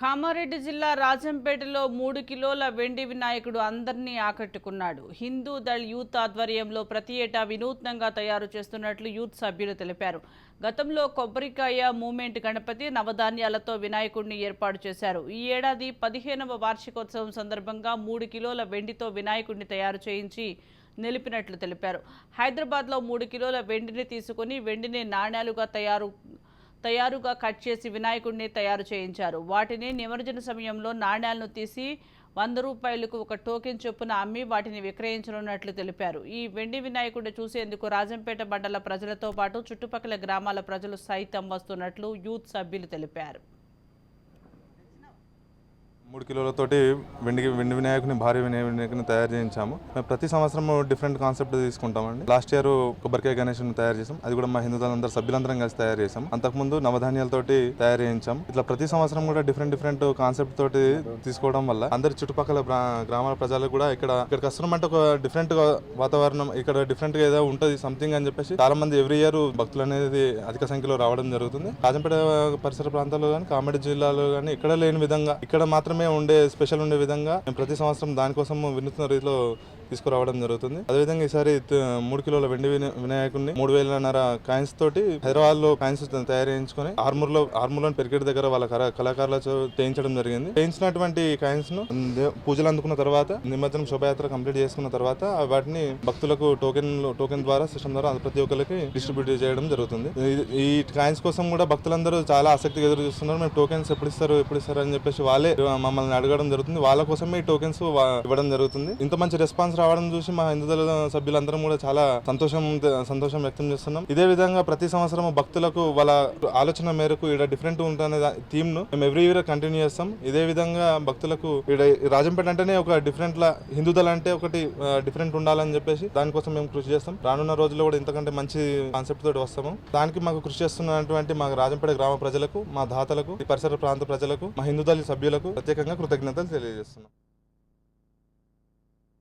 కామారెడ్డి జిల్లా రాజంపేటలో మూడు కిలోల వెండి వినాయకుడు అందరినీ ఆకట్టుకున్నాడు. హిందూ దళ్ యూత్ ఆధ్వర్యంలో ప్రతి ఏటా వినూత్నంగా తయారు చేస్తున్నట్లు యూత్ సభ్యులు తెలిపారు. గతంలో కొబ్బరికాయ మూమెంట్ గణపతి నవధాన్యాలతో వినాయకుడిని ఏర్పాటు చేశారు. ఈ ఏడాది పదిహేనవ వార్షికోత్సవం సందర్భంగా మూడు కిలోల వెండితో వినాయకుడిని తయారు చేయించి నిలిపినట్లు తెలిపారు. హైదరాబాద్లో మూడు కిలోల వెండిని తీసుకుని వెండిని నాణ్యాలుగా తయారు తయారుగా కట్ చేసి వినాయకుడిని తయారు చేయించారు. వాటిని నిమజ్జన సమయంలో నాణ్యాలను తీసి వంద రూపాయలకు ఒక టోకెన్ చొప్పున అమ్మి వాటిని విక్రయించనున్నట్లు తెలిపారు. ఈ వెండి వినాయకుడిని చూసేందుకు రాజంపేట మండల ప్రజలతో పాటు చుట్టుపక్కల గ్రామాల ప్రజలు సైతం వస్తున్నట్లు యూత్ సభ్యులు తెలిపారు. మూడు కిలోలతోటి వెండి వెండి వినాయకుని భారీ వినాయ- వినాయకుని తయారు చేయించాము. మేము ప్రతి సంవత్సరం డిఫరెంట్ కాన్సెప్ట్ తీసుకుంటామండి. లాస్ట్ ఇయర్ కొబ్బరికాయ గణేష్ని తయారు చేసాం. అది కూడా మా హిందూ అందరూ సభ్యులందరం కలిసి తయారు చేసాం. అంతకుముందు నవధాన్యాలతోటి తయారు చేయించాం. ఇట్లా ప్రతి సంవత్సరం కూడా డిఫరెంట్ డిఫరెంట్ కాన్సెప్ట్ తోటి తీసుకోవడం వల్ల అందరి చుట్టుపక్కల గ్రామాల ప్రజలకు కూడా ఇక్కడ ఇక్కడికి వస్తున్నామంటే ఒక డిఫరెంట్ వాతావరణం ఇక్కడ డిఫరెంట్గా ఏదో ఉంటుంది సంథింగ్ అని చెప్పేసి చాలా మంది ఎవ్రీ ఇయర్ భక్తులు అనేది అధిక సంఖ్యలో రావడం జరుగుతుంది. రాజంపేట పరిసర ప్రాంతాల్లో కానీ కామెడీ జిల్లాలో కానీ ఇక్కడ లేని విధంగా ఇక్కడ మాత్రమే ఉండే స్పెషల్ ఉండే విధంగా మేము ప్రతి సంవత్సరం దానికోసం వినూత్న రీతిలో తీసుకురావడం జరుగుతుంది. అదేవిధంగా ఈసారి మూడు కిలోల వెండి వినాయకుడిని మూడు వేలన్నర కాయిన్స్ తోటి హైదరాబాద్లో కాయిన్స్ తయారు చేయించుకొని ఆర్మూర్లో ఆర్మూర్లోని పెరికెట్ దగ్గర వాళ్ళ కళాకారుల కళాకారులతో చేయించడం జరిగింది. చేయించినటువంటి కాయిన్స్ను పూజలు అందుకున్న తర్వాత నిమజ్జనం శోభయాత్ర కంప్లీట్ చేసుకున్న తర్వాత వాటిని భక్తులకు టోకెన్ టోకెన్ ద్వారా సిస్టమ్ ద్వారా ప్రతి ఒక్కరికి డిస్ట్రిబ్యూట్ చేయడం జరుగుతుంది. ఈ- ఈ కాయిన్స్ కోసం కూడా భక్తులందరూ చాలా ఆసక్తిగా ఎదురు చూస్తున్నారు. మేము టోకెన్స్ ఎప్పుడు ఇస్తారు ఎప్పుడు ఇస్తారు అని చెప్పేసి వాళ్ళే మమ్మల్ని అడగడం జరుగుతుంది. వాళ్ళ కోసమే ఈ టోకెన్స్ ఇవ్వడం జరుగుతుంది. ఇంత మంచి రెస్పాన్స్ రావడం చూసి మా హిందూ దళ సభ్యులందరం కూడా చాలా సంతోషం సంతోషం వ్యక్తం చేస్తున్నాం. ఇదే విధంగా ప్రతి సంవత్సరం భక్తులకు వాళ్ళ ఆలోచన మేరకు ఇక్కడ డిఫరెంట్ ఉంటున్న థీమ్ను మేము ఎవ్రీ ఇయర్ కంటిన్యూ చేస్తాం. ఇదే విధంగా భక్తులకు ఇక్కడ రాజంపేట అంటేనే ఒక డిఫరెంట్ లా హిందూ దళ అంటే ఒకటి డిఫరెంట్ ఉండాలని చెప్పేసి దానికోసం మేము కృషి చేస్తాం. రానున్న రోజుల్లో కూడా ఇంతకంటే మంచి కాన్సెప్ట్ తోటి వస్తాము. దానికి మాకు కృషి చేస్తున్నటువంటి మా రాజంపేట గ్రామ ప్రజలకు మా దాతలకు పరిసర ప్రాంత ప్రజలకు మా హిందూ దళ సభ్యులకు ప్రత్యేకంగా కృతజ్ఞతలు తెలియజేస్తున్నాం.